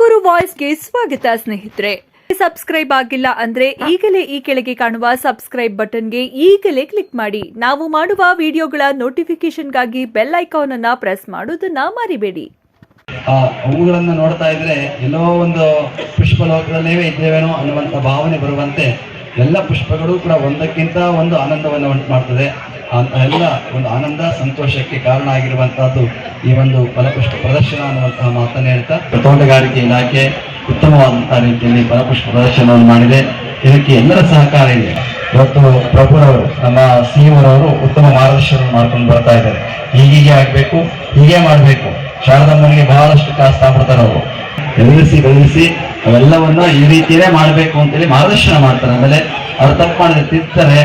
ತುಮಕೂರು ವಾಯ್ಸ್ಗೆ ಸ್ವಾಗತ ಸ್ನೇಹಿತರೆ. ಸಬ್ಸ್ಕ್ರೈಬ್ ಆಗಿಲ್ಲ ಅಂದ್ರೆ ಈಗಲೇ ಈ ಕೆಳಗೆ ಕಾಣುವ ಸಬ್ಸ್ಕ್ರೈಬ್ ಬಟನ್ಗೆ ಈಗಲೇ ಕ್ಲಿಕ್ ಮಾಡಿ. ನಾವು ಮಾಡುವ ವಿಡಿಯೋಗಳ ನೋಟಿಫಿಕೇಶನ್ಗಾಗಿ ಬೆಲ್ ಐಕಾನ್ ಅನ್ನ ಪ್ರೆಸ್ ಮಾಡೋದನ್ನ ಮರಿಬೇಡಿ. ನೋಡ್ತಾ ಇದ್ರೆ ಎಲ್ಲೋ ಒಂದು ಪುಷ್ಪ ಲೋಕದಲ್ಲೇ ಇದ್ದೇವೇನೋ ಅನ್ನುವಂತ ಭಾವನೆ ಬರುವಂತೆ ಎಲ್ಲ ಪುಷ್ಪಗಳು ಕೂಡ ಒಂದಕ್ಕಿಂತ ಒಂದು ಆನಂದವನ್ನು ಉಂಟು ಮಾಡ್ತದೆ. ಅಂತ ಎಲ್ಲ ಒಂದು ಆನಂದ, ಸಂತೋಷಕ್ಕೆ ಕಾರಣ ಆಗಿರುವಂತಹದ್ದು ಈ ಒಂದು ಫಲಪುಷ್ಪ ಪ್ರದರ್ಶನ ಅನ್ನುವಂತಹ ಮಾತನ್ನು ಹೇಳ್ತಾ ತೋಟಗಾರಿಕೆ ಇಲಾಖೆ ಉತ್ತಮವಾದಂತಹ ರೀತಿಯಲ್ಲಿ ಫಲಪುಷ್ಪ ಪ್ರದರ್ಶನವನ್ನು ಮಾಡಿದೆ. ಇದಕ್ಕೆ ಎಲ್ಲರ ಸಹಕಾರ ಇದೆ. ಇವತ್ತು ಪ್ರಭುರವರು ನಮ್ಮ ಸಿಇಒರವರು ಉತ್ತಮ ಮಾರ್ಗದರ್ಶನ ಮಾಡ್ಕೊಂಡು ಬರ್ತಾ ಇದ್ದಾರೆ. ಹೀಗೀಗೆ ಆಗ್ಬೇಕು, ಹೀಗೆ ಮಾಡಬೇಕು. ಶಾರದಮ್ಮನಿಗೆ ಬಹಳಷ್ಟು ಕಾಸು ತಾಬಿಡ್ತಾರೆ ಅವರು. ಬೆಳೆಸಿ ಬೆಳೆಸಿ ಅವೆಲ್ಲವನ್ನ ಈ ರೀತಿಯೇ ಮಾಡಬೇಕು ಅಂತೇಳಿ ಮಾರ್ಗದರ್ಶನ ಮಾಡ್ತಾರೆ. ಆಮೇಲೆ ಅವ್ರು ತಪ್ಪು ಮಾಡಿದ್ರೆ ತಿರ್ತಾರೆ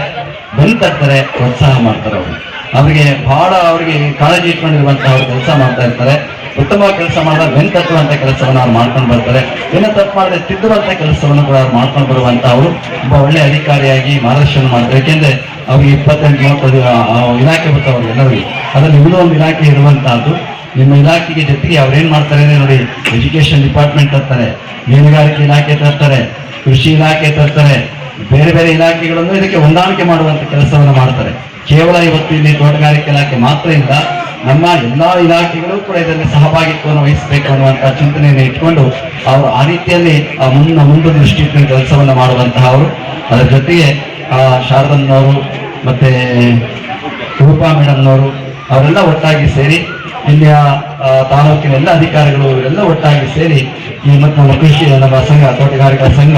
ಬೆಲ್ ತರ್ತಾರೆ ಪ್ರೋತ್ಸಾಹ ಮಾಡ್ತಾರೆ ಅವರು. ಅವರಿಗೆ ಬಹಳ ಅವರಿಗೆ ಕಾಳಜಿ ಇಟ್ಕೊಂಡಿರುವಂತಹ ಅವ್ರು ಕೆಲಸ ಮಾಡ್ತಾ ಇರ್ತಾರೆ. ಉತ್ತಮ ಕೆಲಸ ಮಾಡಿದಾಗ ಬೆನ್ ತಟ್ಟುವಂತ ಕೆಲಸವನ್ನು ಅವ್ರು ಮಾಡ್ಕೊಂಡು ಬರ್ತಾರೆ. ಏನೋ ತಪ್ಪು ಮಾಡಿದ್ರೆ ತಿದ್ದುವಂತ ಕೆಲಸವನ್ನು ಕೂಡ ಅವ್ರು ಮಾಡ್ಕೊಂಡು ಬರುವಂತ ಅವರು ಒಬ್ಬ ಒಳ್ಳೆ ಅಧಿಕಾರಿಯಾಗಿ ಮಾರ್ಗದರ್ಶನ ಮಾಡ್ತಾರೆ. ಯಾಕೆಂದ್ರೆ ಅವ್ರಿಗೆ ಇಪ್ಪತ್ತೆಂಟು ಮೂವತ್ತು ಇಲಾಖೆ ಬರ್ತಾವ್ರಿಗೆ ಎಲ್ಲರಿಗೆ. ಅದರಲ್ಲಿ ಒಂದು ಇಲಾಖೆ ಇರುವಂತಹದ್ದು ನಿಮ್ಮ ಇಲಾಖೆಗೆ ಜೊತೆಗೆ ಅವ್ರೇನು ಮಾಡ್ತಾರೆ ಅಂದರೆ ನೋಡಿ ಎಜುಕೇಷನ್ ಡಿಪಾರ್ಟ್ಮೆಂಟ್ ತರ್ತಾರೆ, ಮೀನುಗಾರಿಕೆ ಇಲಾಖೆ ತರ್ತಾರೆ, ಕೃಷಿ ಇಲಾಖೆ ತರ್ತಾರೆ, ಬೇರೆ ಬೇರೆ ಇಲಾಖೆಗಳನ್ನು ಇದಕ್ಕೆ ಹೊಂದಾಣಿಕೆ ಮಾಡುವಂಥ ಕೆಲಸವನ್ನು ಮಾಡ್ತಾರೆ. ಕೇವಲ ಇವತ್ತು ಇಲ್ಲಿ ತೋಟಗಾರಿಕೆ ಇಲಾಖೆ ಮಾತ್ರ ಇಲ್ಲ, ನಮ್ಮ ಎಲ್ಲ ಇಲಾಖೆಗಳು ಕೂಡ ಇದರಲ್ಲಿ ಸಹಭಾಗಿತ್ವವನ್ನು ವಹಿಸಬೇಕು ಅನ್ನುವಂಥ ಚಿಂತನೆಯನ್ನು ಇಟ್ಕೊಂಡು ಅವರು ಆ ರೀತಿಯಲ್ಲಿ ಆ ಮುನ್ನ ಮುಂದು ದೃಷ್ಟಿ ಕೆಲಸವನ್ನು ಮಾಡುವಂತಹ ಅವರು. ಅದರ ಜೊತೆಗೆ ಮತ್ತು ಮತ್ತೆ ರೂಪಾ ಮೇಡಮ್ನವರು, ಅವರೆಲ್ಲ ಒಟ್ಟಾಗಿ ಸೇರಿ ಇಲ್ಲಿಯ ತಾಲೂಕಿನ ಎಲ್ಲ ಅಧಿಕಾರಿಗಳು ಎಲ್ಲ ಒಟ್ಟಾಗಿ ಸೇರಿ ಈ ಮತ್ತು ನಮ್ಮ ಕೃಷಿ, ನಮ್ಮ ಸಂಘ, ತೋಟಗಾರಿಕಾ ಸಂಘ,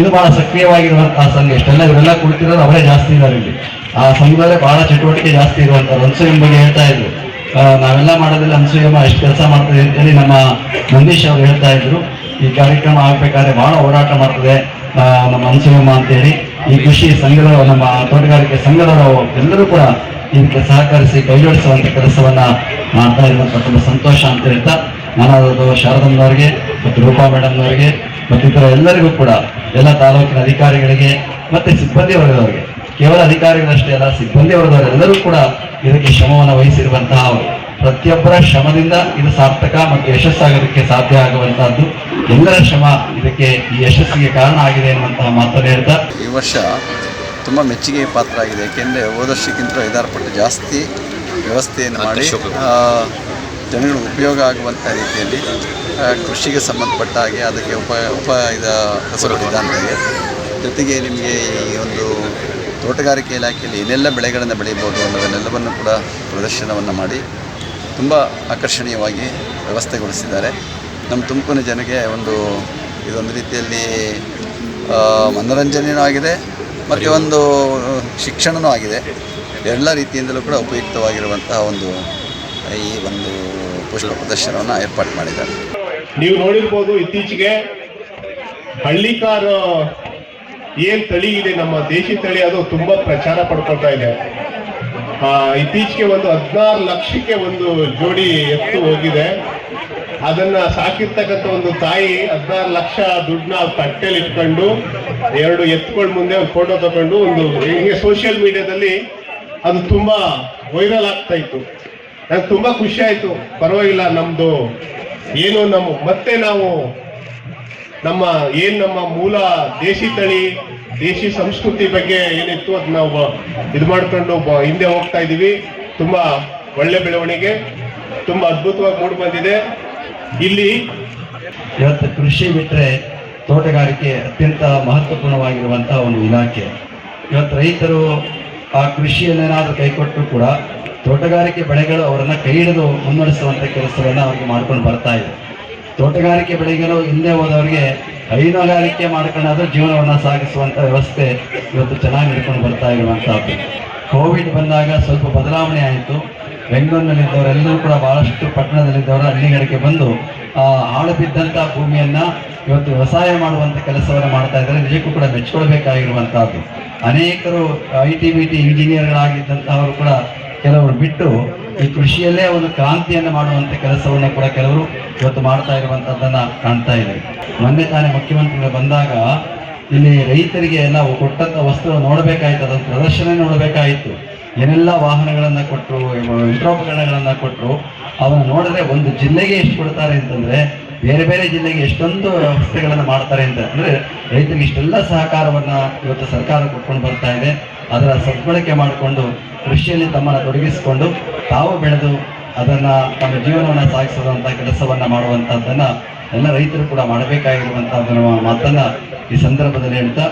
ಇದು ಬಹಳ ಸಕ್ರಿಯವಾಗಿರುವಂತಹ ಸಂಘ. ಇಷ್ಟೆಲ್ಲ ಇವರೆಲ್ಲ ಕುಳಿತಿರೋದು ಅವರೇ ಜಾಸ್ತಿ ಇದ್ದಾರೆ ಆ ಸಂಘದಲ್ಲೇ ಬಹಳ ಚಟುವಟಿಕೆ ಜಾಸ್ತಿ ಇರುವಂತಹ ಅನ್ಸೂಯಂ ಬಗ್ಗೆ ಹೇಳ್ತಾ ಇದ್ರು. ನಾವೆಲ್ಲ ಮಾಡೋದಿಲ್ಲ ಅನ್ಸೂಯಮ್ಮ ಎಷ್ಟು ಕೆಲಸ ಮಾಡ್ತದೆ ಅಂತೇಳಿ ನಮ್ಮ ನಂದೀಶ್ ಅವರು ಹೇಳ್ತಾ ಇದ್ರು. ಈ ಕಾರ್ಯಕ್ರಮ ಆಗ್ಬೇಕಾದ್ರೆ ಬಹಳ ಹೋರಾಟ ಮಾಡ್ತದೆ ನಮ್ಮ ನಮ್ಮ ಅನ್ಸೂಯಮ್ಮ ಅಂತೇಳಿ. ಈ ಕೃಷಿ ಸಂಘದ, ನಮ್ಮ ತೋಟಗಾರಿಕೆ ಸಂಘದ ಎಲ್ಲರೂ ಕೂಡ ಇದಕ್ಕೆ ಸಹಕರಿಸಿ ಕೈಜೋಡಿಸುವಂತ ಕೆಲಸವನ್ನ ಮಾಡ್ತಾ ಇರುವಂತ ತುಂಬ ಸಂತೋಷ ಅಂತ ಹೇಳ್ತಾ ನಾನು ಶಾರದಮ್ಮನವರಿಗೆ ಮತ್ತು ರೂಪಾ ಮೇಡಮ್ನವರಿಗೆ ಮತ್ತಿತರ ಎಲ್ಲರಿಗೂ ಕೂಡ ಎಲ್ಲ ತಾಲೂಕಿನ ಅಧಿಕಾರಿಗಳಿಗೆ ಮತ್ತೆ ಸಿಬ್ಬಂದಿ ವರ್ಗದವರಿಗೆ, ಕೇವಲ ಅಧಿಕಾರಿಗಳಷ್ಟೇ ಅಲ್ಲ, ಸಿಬ್ಬಂದಿ ವರ್ಗದವರೆಲ್ಲರೂ ಕೂಡ ಇದಕ್ಕೆ ಶ್ರಮವನ್ನು ವಹಿಸಿರುವಂತಹ ಪ್ರತಿಯೊಬ್ಬರ ಶ್ರಮದಿಂದ ಇದು ಸಾರ್ಥಕ ಮತ್ತು ಯಶಸ್ಸಾಗೋದಕ್ಕೆ ಸಾಧ್ಯ ಆಗುವಂತಹದ್ದು, ಎಲ್ಲರ ಶ್ರಮ ಇದಕ್ಕೆ ಈ ಯಶಸ್ಸಿಗೆ ಕಾರಣ ಆಗಿದೆ ಎನ್ನುವಂತಹ ಮಾತನ್ನು ಹೇಳ್ತಾ. ಈ ವರ್ಷ ತುಂಬ ಮೆಚ್ಚುಗೆ ಪಾತ್ರ ಆಗಿದೆ ಏಕೆಂದರೆ ಹೋದ ವರ್ಷಕ್ಕಿಂತ ಐದಾರು ಪಟ್ಟು ಜಾಸ್ತಿ ವ್ಯವಸ್ಥೆಯನ್ನು ಮಾಡಿ ಜನಗಳು ಉಪಯೋಗ ಆಗುವಂಥ ರೀತಿಯಲ್ಲಿ ಕೃಷಿಗೆ ಸಂಬಂಧಪಟ್ಟ ಹಾಗೆ ಅದಕ್ಕೆ ಉಪ ಉಪ ಇದ ಹೆಸರು ಇದ್ದಂತೆ ಜೊತೆಗೆ ನಿಮಗೆ ಈ ಒಂದು ತೋಟಗಾರಿಕೆ ಇಲಾಖೆಯಲ್ಲಿ ಏನೆಲ್ಲ ಬೆಳೆಗಳನ್ನು ಬೆಳೀಬೋದು ಅನ್ನೋದನ್ನೆಲ್ಲವನ್ನು ಕೂಡ ಪ್ರದರ್ಶನವನ್ನು ಮಾಡಿ ತುಂಬ ಆಕರ್ಷಣೀಯವಾಗಿ ವ್ಯವಸ್ಥೆಗೊಳಿಸಿದ್ದಾರೆ. ನಮ್ಮ ತುಮಕೂರಿನ ಜನಗೆ ಒಂದು ಇದೊಂದು ರೀತಿಯಲ್ಲಿ ಮನೋರಂಜನೆಯೂ ಆಗಿದೆ. ಮತ್ತು ಒಂದು ಶಿಕ್ಷಣವೂ ಆಗಿದೆ. ಎಲ್ಲ ರೀತಿಯಿಂದಲೂ ಕೂಡ ಉಪಯುಕ್ತವಾಗಿರುವಂತಹ ಒಂದು ಈ ಒಂದು ಪುಷ್ಪ ಪ್ರದರ್ಶನವನ್ನು ಏರ್ಪಾಡು ಮಾಡಿದ್ದಾರೆ. ನೀವು ನೋಡಿರ್ಬೋದು ಇತ್ತೀಚೆಗೆ ಹಳ್ಳಿಕಾರ ಏನ್ ತಳಿ ಇದೆ ನಮ್ಮ ದೇಶಿ ತಳಿ ಅದು ತುಂಬಾ ಪ್ರಚಾರ ಪಡ್ಕೊಳ್ತಾ ಇದೆ. ಆ, ಇತ್ತೀಚೆಗೆ ಒಂದು ಹದಿನಾರು ಲಕ್ಷಕ್ಕೆ ಒಂದು ಜೋಡಿ ಎತ್ತು ಹೋಗಿದೆ. ಅದನ್ನ ಸಾಕಿರ್ತಕ್ಕಂಥ ಒಂದು ತಾಯಿ ಹದಿನಾರು ಲಕ್ಷ ದುಡ್ಡನ್ನ ತಟ್ಟೆಲಿ ಇಟ್ಕೊಂಡು ಎರಡು ಎತ್ತುಗಳ ಮುಂದೆ ಒಂದು ಫೋಟೋ ತಗೊಂಡು ಒಂದು ಹಿಂಗೆ ಸೋಷಿಯಲ್ ಮೀಡಿಯಾದಲ್ಲಿ ಅದು ತುಂಬಾ ವೈರಲ್ ಆಗ್ತಾ ಇತ್ತು. ನಂಗೆ ತುಂಬಾ ಖುಷಿ ಆಯ್ತು. ಪರವಾಗಿಲ್ಲ, ನಮ್ದು ಏನು ನಮ್ಮ ಮತ್ತೆ ನಾವು ನಮ್ಮ ಏನ್ ನಮ್ಮ ಮೂಲ ದೇಶಿ ತಳಿ, ದೇಶಿ ಸಂಸ್ಕೃತಿ ಬಗ್ಗೆ ಏನಿತ್ತು ಅದು ನಾವು ಇದು ಮಾಡ್ಕೊಂಡು ಹಿಂದೆ ಹೋಗ್ತಾ ಇದೀವಿ. ತುಂಬಾ ಒಳ್ಳೆ ಬೆಳವಣಿಗೆ, ತುಂಬಾ ಅದ್ಭುತವಾಗಿ ಮೂಡ್ ಬಂದಿದೆ. ಇಲ್ಲಿ ಇವತ್ತು ಕೃಷಿ ಬಿಟ್ಟರೆ ತೋಟಗಾರಿಕೆ ಅತ್ಯಂತ ಮಹತ್ವಪೂರ್ಣವಾಗಿರುವಂತಹ ಒಂದು ಇಲಾಖೆ. ಇವತ್ತು ರೈತರು ಆ ಕೃಷಿಯನ್ನೇನಾದರೂ ಕೈಕೊಟ್ಟರು ಕೂಡ ತೋಟಗಾರಿಕೆ ಬೆಳೆಗಳು ಅವರನ್ನು ಕೈ ಹಿಡಿದು ಮುನ್ನಡೆಸುವಂಥ ಕೆಲಸಗಳನ್ನು ಅವ್ರಿಗೆ ಮಾಡ್ಕೊಂಡು ಬರ್ತಾ ಇದೆ. ತೋಟಗಾರಿಕೆ ಬೆಳೆಗಳು ಹಿಂದೆ ಹೋದವರಿಗೆ ಹೈನುಗಾರಿಕೆ ಮಾಡ್ಕೊಂಡಾದ್ರೂ ಜೀವನವನ್ನ ಸಾಗಿಸುವಂತ ವ್ಯವಸ್ಥೆ ಇವತ್ತು ಚೆನ್ನಾಗಿ ಹಿಡ್ಕೊಂಡು ಬರ್ತಾ ಇರುವಂಥದ್ದು ಕೋವಿಡ್ ಬಂದಾಗ ಸ್ವಲ್ಪ ಬದಲಾವಣೆ ಆಯಿತು. ಬೆಂಗಳೂರಿನಲ್ಲಿದ್ದವರೆಲ್ಲರೂ ಕೂಡ ಬಹಳಷ್ಟು ಪಟ್ಟಣದಲ್ಲಿದ್ದವರು ಹಳ್ಳಿಗಳಿಗೆ ಬಂದು ಹಾಳು ಬಿದ್ದಂಥ ಭೂಮಿಯನ್ನು ಇವತ್ತು ವ್ಯವಸಾಯ ಮಾಡುವಂಥ ಕೆಲಸವನ್ನು ಮಾಡ್ತಾ ಇದ್ದಾರೆ. ನಿಜಕ್ಕೂ ಕೂಡ ಮೆಚ್ಕೊಳ್ಬೇಕಾಗಿರುವಂತಹದ್ದು. ಅನೇಕರು ಐ ಟಿ ಬಿ ಟಿ ಇಂಜಿನಿಯರ್ಗಳಾಗಿದ್ದಂತಹವರು ಕೂಡ ಕೆಲವರು ಬಿಟ್ಟು ಈ ಕೃಷಿಯಲ್ಲೇ ಒಂದು ಕ್ರಾಂತಿಯನ್ನು ಮಾಡುವಂಥ ಕೆಲಸವನ್ನು ಕೂಡ ಕೆಲವರು ಇವತ್ತು ಮಾಡ್ತಾ ಇರುವಂಥದ್ದನ್ನು ಕಾಣ್ತಾ ಇದೆ ಮೊನ್ನೆ ತಾನೇ ಮುಖ್ಯಮಂತ್ರಿಗಳು ಬಂದಾಗ ಇಲ್ಲಿ ರೈತರಿಗೆ ನಾವು ಕೊಟ್ಟಂಥ ವಸ್ತುಗಳು ನೋಡಬೇಕಾಯ್ತು, ಅದನ್ನು ಪ್ರದರ್ಶನ ನೋಡಬೇಕಾಯಿತು. ಏನೆಲ್ಲ ವಾಹನಗಳನ್ನು ಕೊಟ್ಟರು ಯಂತ್ರೋಪಕರಣಗಳನ್ನು ಕೊಟ್ಟರು ಅವನ್ನ ನೋಡಿದ್ರೆ ಒಂದು ಜಿಲ್ಲೆಗೆ ಎಷ್ಟು ಕೊಡ್ತಾರೆ ಅಂತಂದ್ರೆ, ಬೇರೆ ಬೇರೆ ಜಿಲ್ಲೆಗೆ ಎಷ್ಟೊಂದು ವ್ಯವಸ್ಥೆಗಳನ್ನು ಮಾಡ್ತಾರೆ ಅಂತ. ಅಂದರೆ ರೈತರಿಗೆ ಇಷ್ಟೆಲ್ಲ ಸಹಕಾರವನ್ನು ಇವತ್ತು ಸರ್ಕಾರ ಕೊಟ್ಕೊಂಡು ಬರ್ತಾ ಇದೆ. ಅದರ ಸದ್ಬಳಕೆ ಮಾಡಿಕೊಂಡು, ಕೃಷಿಯಲ್ಲಿ ತಮ್ಮನ್ನು ತೊಡಗಿಸಿಕೊಂಡು, ತಾವು ಬೆಳೆದು ಅದನ್ನ ತಮ್ಮ ಜೀವನವನ್ನು ಸಾಗಿಸುವಂತ ಕೆಲಸವನ್ನು ಮಾಡುವಂಥದ್ದನ್ನು ಎಲ್ಲ ರೈತರು ಕೂಡ ಮಾಡಬೇಕಾಗಿರುವಂತಹ ಮಾತನ್ನ ಈ ಸಂದರ್ಭದಲ್ಲಿ ಹೇಳ್ತಾ